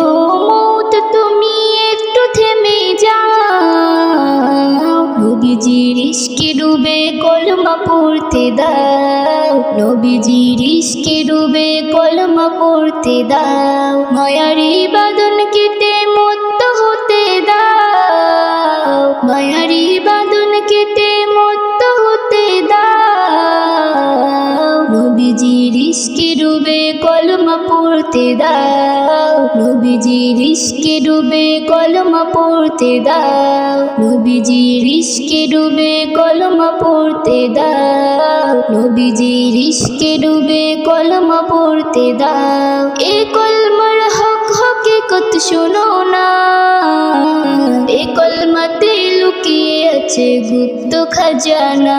মৌত তুমি একটু থেমে যাও। নবীজির ইশকে ডুবে কলমা পড়তে দাও। নবীজির ইশকে ডুবে কলমা পড়তে দাও। মায়ারি বাদন কেটে নবীজির ইশকে ডুবে কলমা পড়তে দাও। নবীজির ইশকে ডুবে কলমা পড়তে দাও। নবীজির ইশকে ডুবে কলমা পড়তে দাও। নবীজির ইশকে ডুবে কলমা পড়তে দাও। এ কলমার হক হকে কত শোনো না। এ কলমাতে আছে গুপ্ত খাজানা,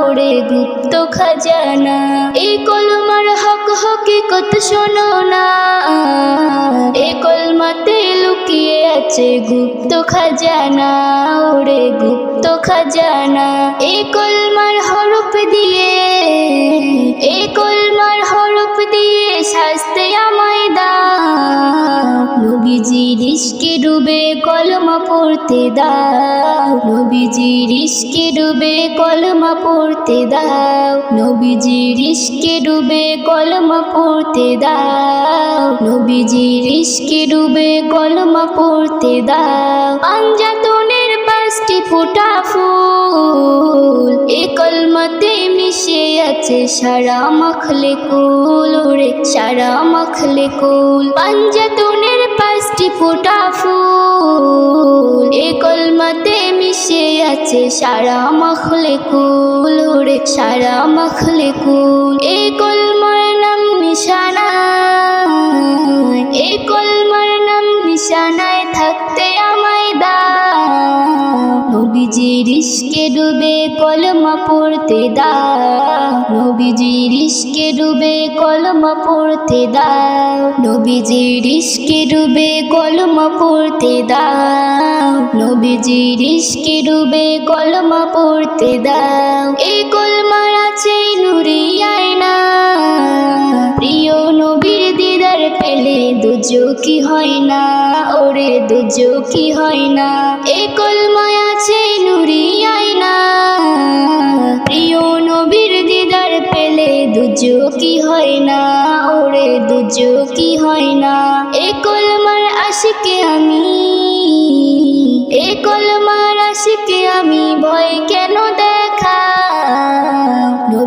ওরে গুপ্ত খাজানা। এ কলমার হক হকে কত শোনো না। এ কলমাতে লুকিয়ে আছে গুপ্ত খাজানা, ওরে গুপ্ত খাজানা। এ কলমার পড়তে দাও। নবীজির ইশকে ডুবে কলমা পড়তে দাও। নবীজির ইশকে ডুবে কলমা পড়তে দাও। নবীজির ইশকে ডুবে কলমা পড়তে দাও। পাঞ্জাতনের পাঁচটি ফোটা ফুল এ কলমাতে মিশে আছে সারা মাখলে কুল ওরে, সারা মাখলে কুল। পাঞ্জাতনের পাঁচটি ফোটা আছে সারা মখলে কুল ওরে সারা মখলে কুল এ কলমার নাম নিশানা এ কলমার নাম নিশানায় থাকতে দাও নবীজির ডুবে কলমা পড়তে দাও নবীজির ডুবে কলমা পড়তে দাও নবীজির ইশকে ডুবে কলমা পড়তে দাও নবীজির ইশকে ডুবে কলমা পড়তে দাও এই কলমার আছে নুরিয়ায় না প্রিয় নবীর দিদার পেলে দুজকি হয় না? ওরে দুজকি হয় না? দুজকি হয় না? এ কলমার আশিকে আমি এ কলমার আশিকে আমি ভয় কেন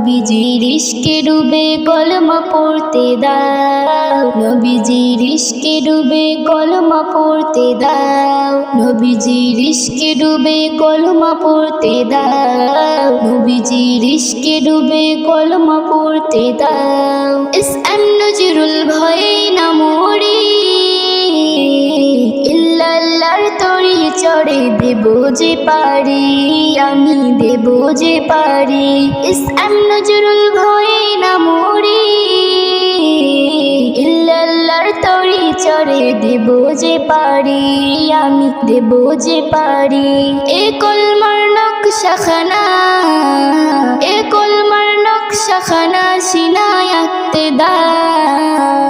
নবীজির ইশকে ডুবে কলমা পড়তে দাও। নবীজির ইশকে ডুবে কলমা পড়তে দাও। নবীজির ইশকে ডুবে কলমা পড়তে দাও। নবীজির ইশকে ডুবে কলমা পড়তে দাও। এস এম নজরুল ভয়ে না মরি, ইল্লাল্লাহর তরি চড়ে দেব যে পারি। যে পারি। ইস এম নজরুল ভয়ে না মরি। ইল্লাল্লাহর তরি চড়ে দেব যে পারি। আমি দেব যে পারি। এ কলমার নকশাখানা এ কলমার নকশাখানা সিনায় আঁকতে দাও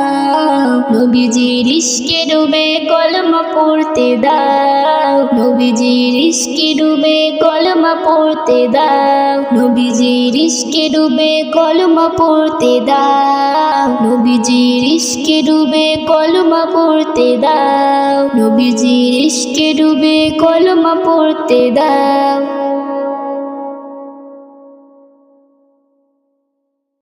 নবীজির ইশকে ডুবে কলম পড়তে দাও নবীজির ইশকে ডুবে কলমা পড়তে দাও, নবীজির ইশকে ডুবে কলমা পড়তে দাও, নবীজির ইশকে ডুবে কলমা পড়তে দাও, নবীজির ইশকে ডুবে কলমা পড়তে দাও।